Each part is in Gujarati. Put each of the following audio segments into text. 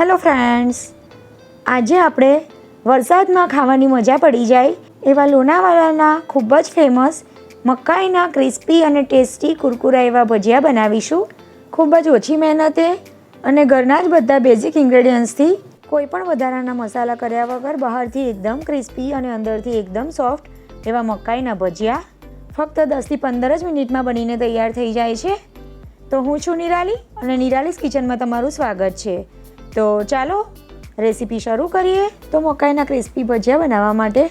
હેલો ફ્રેન્ડ્સ આજે આપણે વરસાદમાં ખાવાની મજા પડી જાય એવા લોનાવાલાના ખૂબ જ ફેમસ મકાઈના ક્રિસ્પી અને ટેસ્ટી કુરકુરા એવા ભજીયા બનાવીશું. ખૂબ જ ઓછી મહેનતે અને ઘરના જ બધા બેઝિક ઇન્ગ્રેડિયન્ટ્સથી કોઈ પણ વધારાના મસાલા કર્યા વગર બહારથી એકદમ ક્રિસ્પી અને અંદરથી એકદમ સોફ્ટ એવા મકાઈના ભજીયા ફક્ત દસથી પંદર જ મિનિટમાં બનીને તૈયાર થઈ જાય છે. તો હું છું નિરાલી અને નિરાલીસ કિચનમાં તમારું સ્વાગત છે. તો ચાલો રેસીપી શરૂ કરીએ. તો મકાઈના ક્રિસ્પી ભજીયા બનાવવા માટે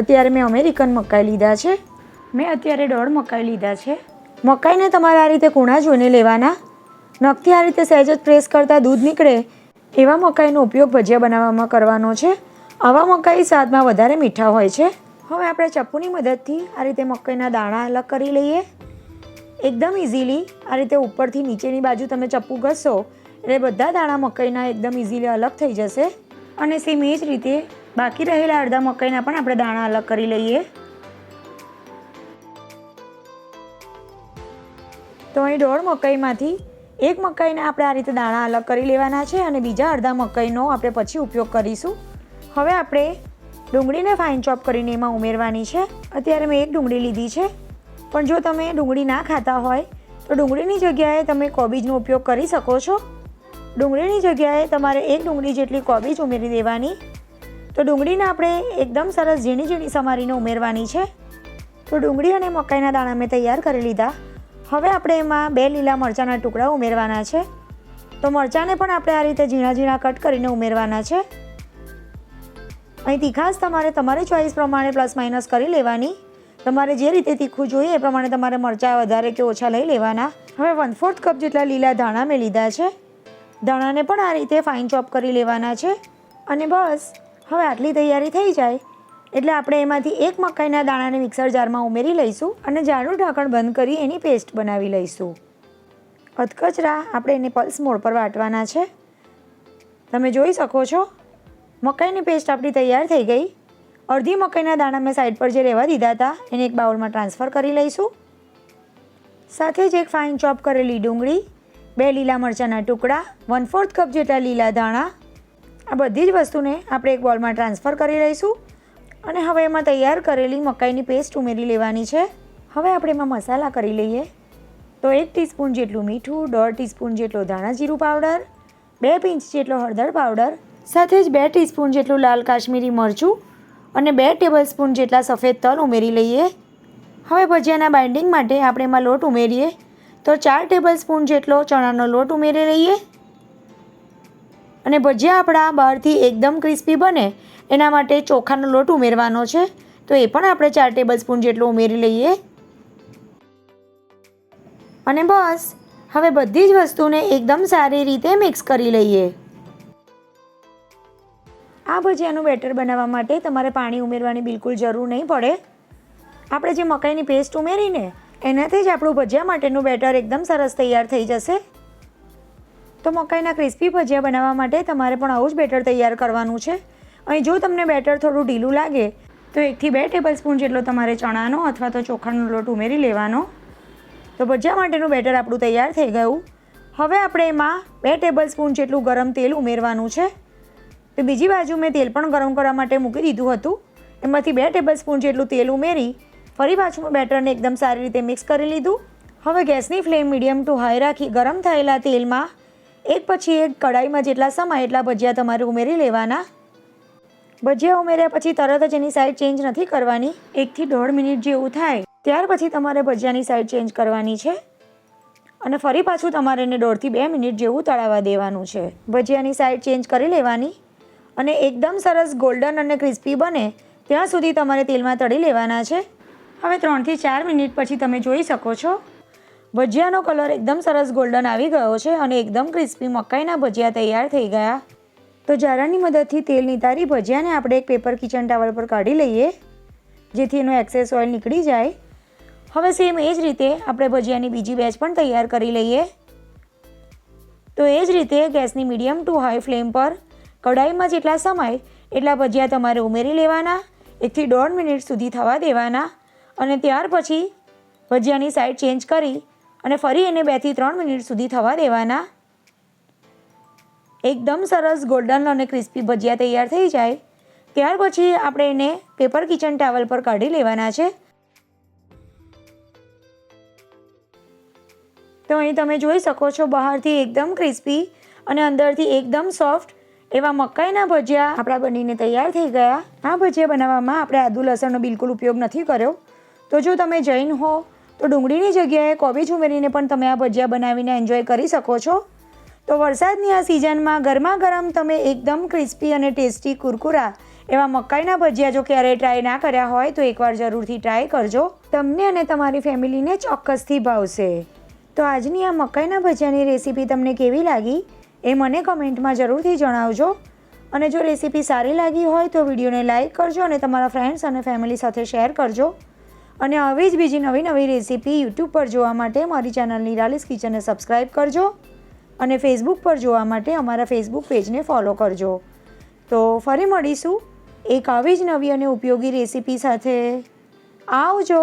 અત્યારે મેં અમેરિકન મકાઈ લીધા છે. મેં અત્યારે દોઢ મકાઈ લીધા છે. મકાઈને તમારે આ રીતે કૂણા જોઈને લેવાના. નખથી આ રીતે સહેજ જ પ્રેસ કરતાં દૂધ નીકળે એવા મકાઈનો ઉપયોગ ભજીયા બનાવવામાં કરવાનો છે. આવા મકાઈ સ્વાદમાં વધારે મીઠા હોય છે. હવે આપણે ચપ્પુની મદદથી આ રીતે મકાઈના દાણા અલગ કરી લઈએ. એકદમ ઇઝીલી આ રીતે ઉપરથી નીચેની બાજુ તમે ચપ્પુ ઘસો એટલે બધા દાણા મકાઈના એકદમ ઇઝીલી અલગ થઈ જશે. અને સેમ એ જ રીતે બાકી રહેલા અડધા મકાઈના પણ આપણે દાણા અલગ કરી લઈએ. તો અહીં દોઢ મકાઈમાંથી એક મકાઈના આપણે આ રીતે દાણા અલગ કરી લેવાના છે અને બીજા અડધા મકાઈનો આપણે પછી ઉપયોગ કરીશું. હવે આપણે ડુંગળીને ફાઇન ચોપ કરીને એમાં ઉમેરવાની છે. અત્યારે મેં એક ડુંગળી લીધી છે. પણ જો તમે ડુંગળી ના ખાતા હોય, તો ડુંગળીની જગ્યાએ તમે કોબીજનો ઉપયોગ કરી શકો છો. ડુંગળીની જગ્યાએ તમારે એક ડુંગળી જેટલી કોબીજ ઉમેરી દેવાની. તો ડુંગળીને આપણે એકદમ સરસ ઝીણી ઝીણી સમારીને ઉમેરવાની છે. તો ડુંગળી અને મકાઈના દાણા મેં તૈયાર કરી લીધા. હવે આપણે એમાં બે લીલા મરચાંના ટુકડા ઉમેરવાના છે. તો મરચાંને પણ આપણે આ રીતે ઝીણા ઝીણા કટ કરીને ઉમેરવાના છે. અહીં તીખાશ તમારે તમારી ચોઈસ પ્રમાણે પ્લસ માઇનસ કરી લેવાની. તમારે જે રીતે તીખું જોઈએ એ પ્રમાણે તમારે મરચાં વધારે કે ઓછા લઈ લેવાના. હવે વન ફોર્થ કપ જેટલા લીલા ધાણા મેં લીધા છે. ધાણાને પણ આ રીતે ફાઇન ચોપ કરી લેવાના છે. અને બસ, હવે આટલી તૈયારી થઈ જાય. એટલે આપણે એમાંથી એક મકાઈના દાણાને મિક્સર જારમાં ઉમેરી લઈશું અને જારનું ઢાંકણ બંધ કરી એની પેસ્ટ બનાવી લઈશું. અધકચરા, આપણે એને પલ્સ મોડ પર વાટવાના છે. તમે જોઈ શકો છો. મકાઈની પેસ્ટ આપણી તૈયાર થઈ ગઈ. અડધી મકાઈના દાણા મેં સાઈડ પર જે રહેવા દીધા હતા, એને એક બાઉલમાં ટ્રાન્સફર કરી લઈશું. સાથે જ એક ફાઇન ચોપ કરેલી ડુંગળી, બે લીલા મરચાંના ટુકડા વન ફોર્થ કપ જેટલા લીલા દાણા આ બધી જ વસ્તુને આપણે એક બોલમાં ટ્રાન્સફર કરી લઈશું. અને હવે એમાં તૈયાર કરેલી મકાઈની પેસ્ટ ઉમેરી લેવાની છે. હવે આપણે એમાં મસાલા કરી લઈએ. તો એક ટીસ્પૂન જેટલું મીઠું, દોઢ ટીસ્પૂન જેટલો ધાણા જીરું પાવડર બે પિંચ જેટલો હળદર પાવડર સાથે જ બે ટીસ્પૂન જેટલું લાલ કાશ્મીરી મરચું અને બે ટેબલ સ્પૂન જેટલા સફેદ તલ ઉમેરી લઈએ. હવે ભજીયાના બાઇન્ડિંગ માટે આપણે એમાં લોટ ઉમેરીએ. તો ચાર ટેબલ સ્પૂન જેટલો ચણાનો લોટ ઉમેરી લઈએ. અને ભજીયા આપણા બહારથી એકદમ ક્રિસ્પી બને. એના માટે ચોખાનો લોટ ઉમેરવાનો છે. તો એ પણ આપણે ચાર ટેબલ સ્પૂન જેટલો ઉમેરી લઈએ. અને બસ. હવે બધી જ વસ્તુને એકદમ સારી રીતે મિક્સ કરી લઈએ. આ ભજીયાનું બેટર બનાવવા માટે તમારે પાણી ઉમેરવાની બિલકુલ જરૂર નહીં પડે. આપણે જે મકાઈની પેસ્ટ ઉમેરીને એનાથી જ આપણું ભજીયા માટેનું બેટર એકદમ સરસ તૈયાર થઈ જશે. તો મકાઈના ક્રિસ્પી ભજીયા બનાવવા માટે તમારે પણ આવું જ બેટર તૈયાર કરવાનું છે. અહીં જો તમને બેટર થોડું ઢીલું લાગે, તો એકથી બે ટેબલ સ્પૂન જેટલો તમારે ચણાનો અથવા તો ચોખાનો લોટ ઉમેરી લેવાનો. તો ભજીયા માટેનું બેટર આપણું તૈયાર થઈ ગયું. હવે આપણે એમાં બે ટેબલ સ્પૂન જેટલું ગરમ તેલ ઉમેરવાનું છે. તો બીજી બાજુ મેં તેલ પણ ગરમ કરવા માટે મૂકી દીધું હતું. એમાંથી બે ટેબલ સ્પૂન જેટલું તેલ ઉમેરી ફરી પાછું બેટરને એકદમ સારી રીતે મિક્સ કરી લીધું. હવે ગેસની ફ્લેમ મીડિયમ ટુ હાઈ રાખી ગરમ થયેલા તેલમાં એક પછી એક કડાઈમાં જેટલા સમય એટલા ભજીયા તમારે ઉમેરી લેવાના. ભજીયા ઉમેર્યા પછી તરત જ એની સાઈડ ચેન્જ નથી કરવાની. એકથી દોઢ મિનિટ જેવું થાય. ત્યાર પછી તમારે ભજીયાની સાઈડ ચેન્જ કરવાની છે. અને ફરી પાછું તમારે એને દોઢથી બે મિનિટ જેવું તળાવવા દેવાનું છે. ભજીયાની સાઈડ ચેન્જ કરી લેવાની. અને એકદમ સરસ ગોલ્ડન અને ક્રિસ્પી બને. ત્યાં સુધી તમારે તેલમાં તળી લેવાના છે. હવે ત્રણથી ચાર મિનિટ પછી તમે જોઈ શકો છો. ભજીયાનો કલર એકદમ સરસ ગોલ્ડન આવી ગયો છે અને એકદમ ક્રિસ્પી મકાઈના ભજીયા તૈયાર થઈ ગયા. તો જારાની મદદથી તેલ નિતારી ભજીયાને આપણે એક પેપર કિચન ટાવર પર કાઢી લઈએ જેથી એનો એક્સેસ ઓઇલ નીકળી જાય. હવે સેમ એ જ રીતે આપણે ભજીયાની બીજી બેચ પણ તૈયાર કરી લઈએ. તો એ જ રીતે ગેસની મીડિયમ ટુ હાઈ ફ્લેમ પર કઢાઈમાં જેટલા સમય, એટલા ભજીયા તમારે ઉમેરી લેવાના, એકથી દોઢ મિનિટ સુધી થવા દેવાના અને ત્યાર પછી ભજીયાની સાઈડ ચેન્જ કરી અને ફરી એને બેથી ત્રણ મિનિટ સુધી થવા દેવાના. એકદમ સરસ ગોલ્ડન અને ક્રિસ્પી ભજીયા તૈયાર થઈ જાય. ત્યાર પછી આપણે એને પેપર કિચન ટાવલ પર કાઢી લેવાના છે. તો અહીં તમે જોઈ શકો છો બહારથી એકદમ ક્રિસ્પી અને અંદરથી એકદમ સોફ્ટ એવા મકાઈના ભજીયા. આપણા બનીને તૈયાર થઈ ગયા. આ ભજીયા બનાવવામાં આપણે આદુ લસણનો બિલકુલ ઉપયોગ નથી કર્યો. તો જો તમે જૈન હો, તો ડુંગળીની જગ્યાએ કોબીજ ઉમેરીને પણ તમે આ ભજીયા બનાવીને એન્જોય કરી શકો છો. તો વરસાદની આ સિઝનમાં ગરમા ગરમ તમે એકદમ ક્રિસ્પી અને ટેસ્ટી કુરકુરા એવા મકાઈના ભજીયા જો ક્યારેય ટ્રાય ના કર્યા હોય, તો એકવાર જરૂરથી ટ્રાય કરજો. તમને અને તમારી ફેમિલીને ચોક્કસથી ભાવશે. તો આજની આ મકાઈના ભજીયાની રેસીપી તમને કેવી લાગી? એ મને કમેન્ટમાં જરૂરથી જણાવજો. અને જો રેસીપી સારી લાગી હોય તો વિડીયોને લાઇક કરજો અને તમારા ફ્રેન્ડ્સ અને ફેમિલી સાથે શેર કરજો. અને આવી જ બીજી નવી નવી રેસીપી યુટ્યુબ પર જોવા માટે મારી ચેનલ નિરાલિસ કિચનને સબસ્ક્રાઈબ કરજો. અને ફેસબુક પર જોવા માટે અમારા ફેસબુક પેજને ફોલો કરજો. તો ફરી મળીશું એક આવી જ નવી અને ઉપયોગી રેસીપી સાથે. આવજો!